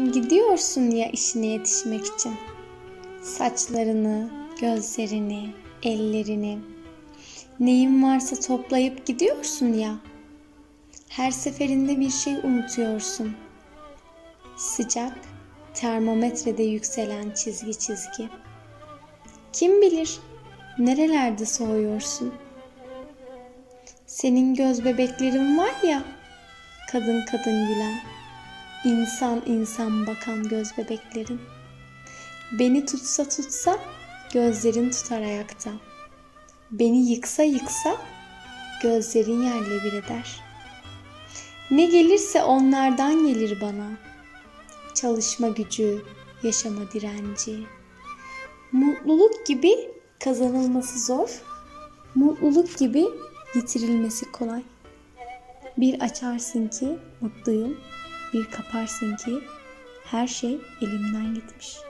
Sen gidiyorsun ya işine yetişmek için. Saçlarını, gözlerini, ellerini, neyin varsa toplayıp gidiyorsun ya. Her seferinde bir şey unutuyorsun. Sıcak, termometrede yükselen çizgi çizgi. Kim bilir nerelerde soğuyorsun? Senin göz bebeklerin var ya, kadın kadın gülen, insan insan bakan göz bebeklerin. Beni tutsa tutsa gözlerin tutar ayakta. Beni yıksa yıksa gözlerin yerle bir eder. Ne gelirse onlardan gelir bana. Çalışma gücü, yaşama direnci. Mutluluk gibi kazanılması zor. Mutluluk gibi yitirilmesi kolay. Bir açarsın ki mutluyum, bir kaparsın ki her şey elimden gitmiş.''